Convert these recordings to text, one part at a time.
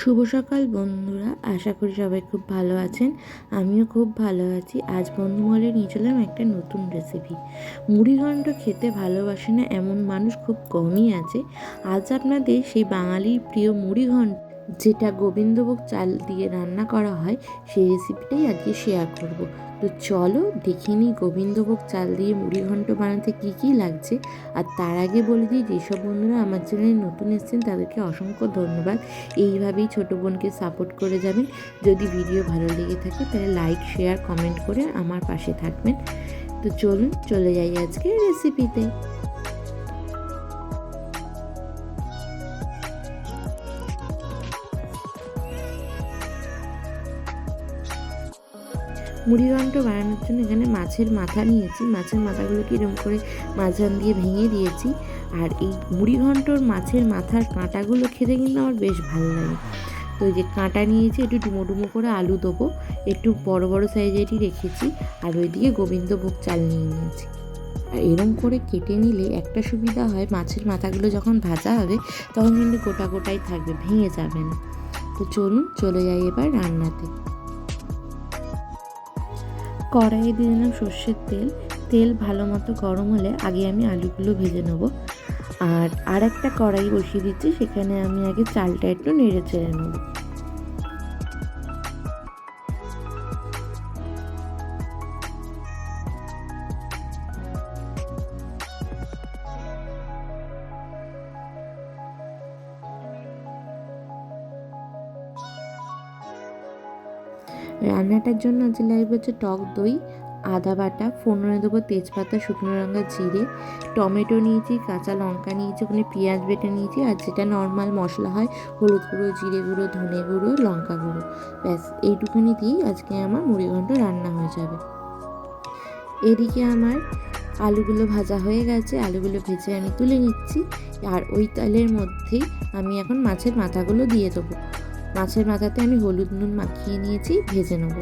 শুভ সকাল বন্ধুরা, আশা করি সবাই খুব ভালো আছেন। আমিও খুব ভালো আছি। আজ বন্ধু মহলে নিয়ে চলাম একটা নতুন রেসিপি মুড়িঘণ্ড খেতে ভালোবাসে না এমন মানুষ খুব কমই আছে। আজ আপনাদের সেই বাঙালির প্রিয় মুড়িঘণ্ট যেটা গোবিন্দভোগ চাল দিয়ে রান্না করা হয়, সেই রেসিপিটাই আজকে শেয়ার করব। তো চলো দেখে নিই গোবিন্দভোগ চাল দিয়ে মুড়িঘণ্ট বানাতে কী কী লাগছে। আর তার আগে বলে দিই, যেসব বন্ধুরা আমার চ্যানেলে নতুন এসেছেন, তাদেরকে অসংখ্য ধন্যবাদ। এইভাবেই ছোটো বোনকে সাপোর্ট করে যাবেন। যদি ভিডিও ভালো লেগে থাকে, তাহলে লাইক শেয়ার কমেন্ট করে আমার পাশে থাকবেন। তো চলুন, চলে যাই আজকে রেসিপিতে মুড়িঘণ্ট বানানোর জন্য এখানে মাছের মাথা নিয়েছি। মাছের মাথাগুলোকে এরকম করে মাঝান দিয়ে ভেঙে দিয়েছি। আর এই মুড়িঘণ্টর মাছের মাথার কাঁটাগুলো খেতে কিন্তু আমার বেশ ভালো লাগে। তো এই যে কাঁটা নিয়েছি, একটু ডুমো ডুমো করে আলু দেবো। একটু বড় বড় সাইজেরই রেখেছি। আর ওই ওইদিকে গোবিন্দভোগ চাল নিয়ে নিয়েছি। আর এরম করে কেটে নিলে একটা সুবিধা হয়, মাছের মাথাগুলো যখন ভাজা হবে, তখন কিন্তু গোটা গোটাই থাকবে, ভেঙে যাবে না। তো চলুন, চলে যাই এবার রান্নাতে। কড়াইয়ে দিয়ে দিলাম সর্ষের তেল। তেল ভালো মতো গরম হলে আগে আমি আলুগুলো ভেজে নেব। আর আর একটা কড়াই বসিয়ে দিচ্ছি, সেখানে আমি আগে চালটা একটু নেড়ে চেড়ে নেব। রান্নাটার জন্য আজ লাগবে হচ্ছে টক দই, আদা বাটা, ফোড়নে দেবো তেজপাতা, শুকনো লঙ্কা, জিরে, টমেটো নিয়েছি, কাঁচা লঙ্কা নিয়েছি, ওখানে পেঁয়াজ বেটে নিয়েছি, আর যেটা নর্মাল মশলা হয়, হলুদ গুঁড়ো, জিরে গুঁড়ো, ধনে গুঁড়ো, লঙ্কা গুঁড়ো। ব্যাস এইটুখানি দিয়েই আজকে আমার মুড়িঘণ্ট রান্না হয়ে যাবে। এদিকে আমার আলুগুলো ভাজা হয়ে গেছে, আলুগুলো ভেজে আমি তুলে নিচ্ছি, আর ওই তেলের মধ্যেই আমি এখন মাছের মাথাগুলো দিয়ে দেবো। মাছের মাথাতে আমি হলুদ নুন মাখিয়ে নিয়েছি ভেজে নেব।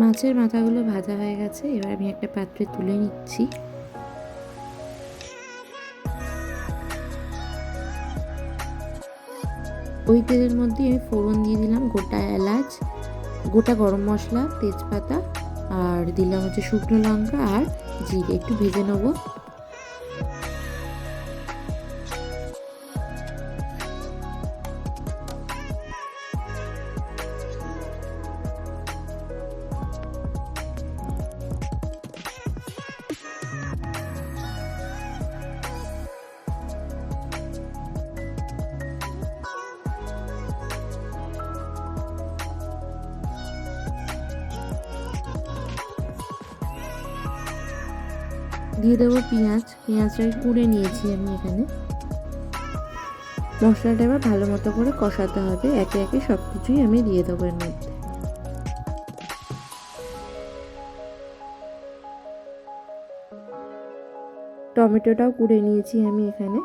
মাছের মাথাগুলো ভাজা হয়ে গেছে, এবার আমি একটা পাত্রে তুলে নিচ্ছি। ওই তেলের মধ্যে আমি ফোড়ন দিয়ে দিলাম গোটা এলাচ, গোটা গরম মশলা, তেজপাতা, আর দিলাম হচ্ছে শুকনো লঙ্কা আর জিরে, একটু ভেজে নেব। দিয়ে দেবো পেঁয়াজ। পেঁয়াজটা কুড়ে নিয়েছি আমি এখানে। মশলাটা এবার ভালো মতো করে কষাতে হবে। একে একে সব কিছুই আমি দিয়ে দেবো এর মধ্যে। টমেটোটাও কুড়ে নিয়েছি আমি এখানে।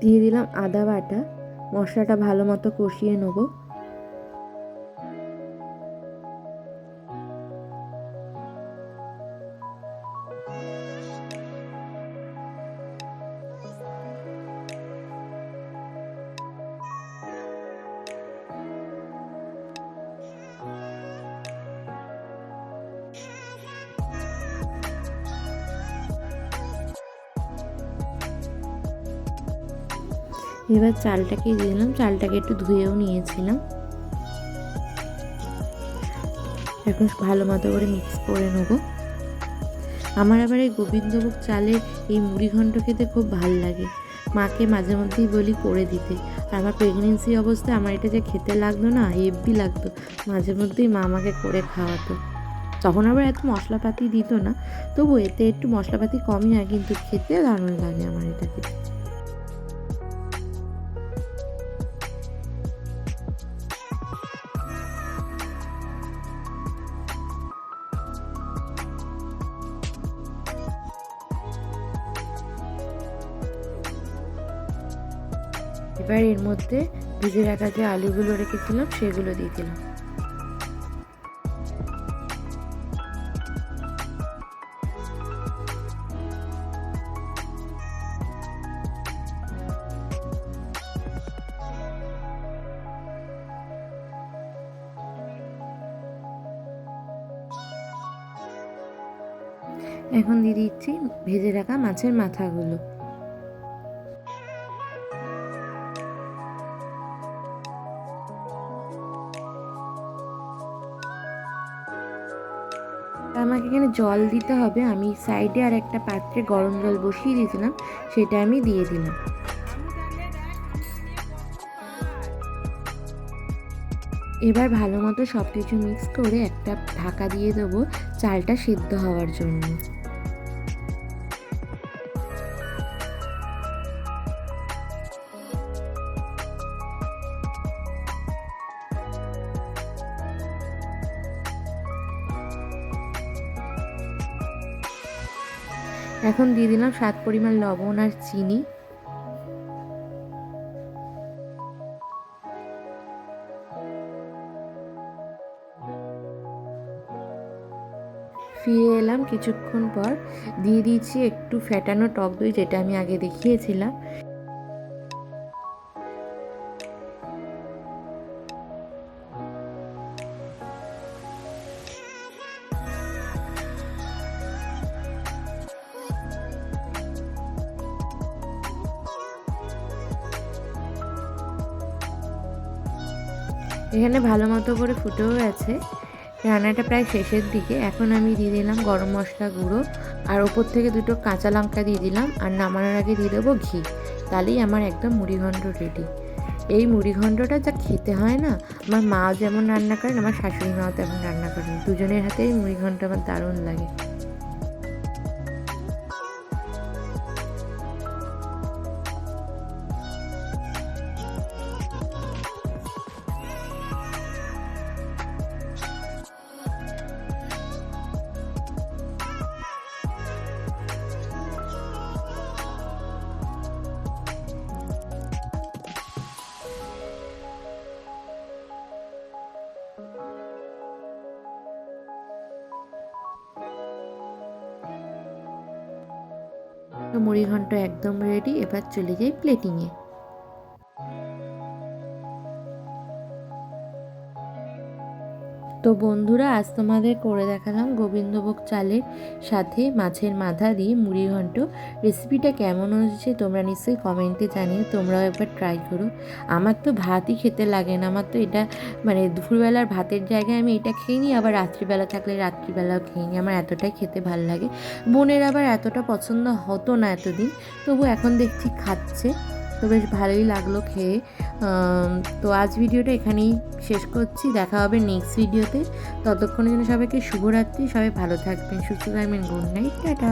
দিয়ে দিলাম আদা বাটা। মশলাটা ভালো মতো কষিয়ে নেব। এবার চালটাকে দিয়ে দিলাম। চালটাকে একটু ধুয়েও নিয়েছিলাম। এখন ভালো মতো করে মিক্স করে নেব। আমার আবার এই গোবিন্দভোগ চালের এই মুড়ি ঘন্ট খেতে খুব ভালো লাগে। মাকে মাঝে মধ্যেই বলি করে দিতে। আর আমার প্রেগনেন্সি অবস্থায় আমার এটা যে খেতে লাগতো না হেভি লাগতো। মাঝে মধ্যেই মা আমাকে করে খাওয়াতো। তখন আবার এত মশলাপাতি দিত না। তবু এতে একটু মশলাপাতি কমই হয়, কিন্তু খেতে দারুণ লাগে আমার এটা খেতে। এবার এর মধ্যে ভিজে রাখা যে আলুগুলো রেখেছিলাম, সেগুলো দিয়ে দিলাম। এখন দিয়ে দিচ্ছি ভেজে রাখা মাছের মাথাগুলো। আমাকে এখানে জল দিতে হবে। আমি সাইডে আর একটা পাত্রে গরম জল বসিয়ে দিয়েছিলাম, সেটা আমি দিয়ে দিলাম। এবার ভালো মতো সব কিছু মিক্স করে একটা ঢাকা দিয়ে দেবো চালটা সিদ্ধ হওয়ার জন্য। এখন দিয়ে দিলাম স্বাদ পরিমাণ লবণ আর চিনি। ফিরে এলাম কিছুক্ষণ পর। দিয়ে দিয়েছি একটু ফ্যাটানো টক দই যেটা আমি আগে দেখিয়েছিলাম। এখানে ভালো মতো করে ফুটেও গেছে। রান্নাটা প্রায় শেষের দিকে। এখন আমি দিয়ে দিলাম গরম মশলা গুঁড়ো। আর ওপর থেকে দুটো কাঁচা লঙ্কা দিয়ে দিলাম। আর নামানোর আগে দিয়ে দেবো ঘি। তাহলেই আমার একদম মুড়িঘণ্ট রেডি এই মুড়িঘণ্টটা যা খেতে হয় না, আমার মা যেমন রান্না করেন, আমার শাশুড়ি মাও তেমন রান্না করেন। দুজনের হাতেই মুড়িঘণ্ট আমার দারুণ লাগে। মুড়ি ঘন্ট একদম রেডি এবার চলে যাই প্লেটিংয়ে তো বন্ধুরা, আজ তোমাদের করে দেখালাম গোবিন্দভোগ চালের সাথে মাছের মাথা দিয়ে মুড়ি ঘন্ট। রেসিপিটা কেমন হয়েছে তোমরা নিশ্চয়ই কমেন্টে জানিও, তোমরাও একবার ট্রাই করো। আমার তো ভাতই খেতে লাগে না, আমার তো এটা মানে দুপুরবেলার ভাতের জায়গায় আমি এটা খেয়ে নিই আবার রাত্রিবেলা থাকলে রাত্রিবেলাও খেয়ে নিই আমার এতটাই খেতে ভালো লাগে। বোনের আবার এতটা পছন্দ হতো না এতদিন, তবু এখন দেখছি খাচ্ছে। তো বেশ ভালোই লাগল খেয়ে। তো আজ ভিডিওটা এখানেই শেষ করছি। দেখা হবে নেক্সট ভিডিওতে। ততক্ষণের জন্য সবাইকে শুভরাত্রি। সবাই ভালো থাকবেন, সুস্থ থাকবেন। Good night, tata.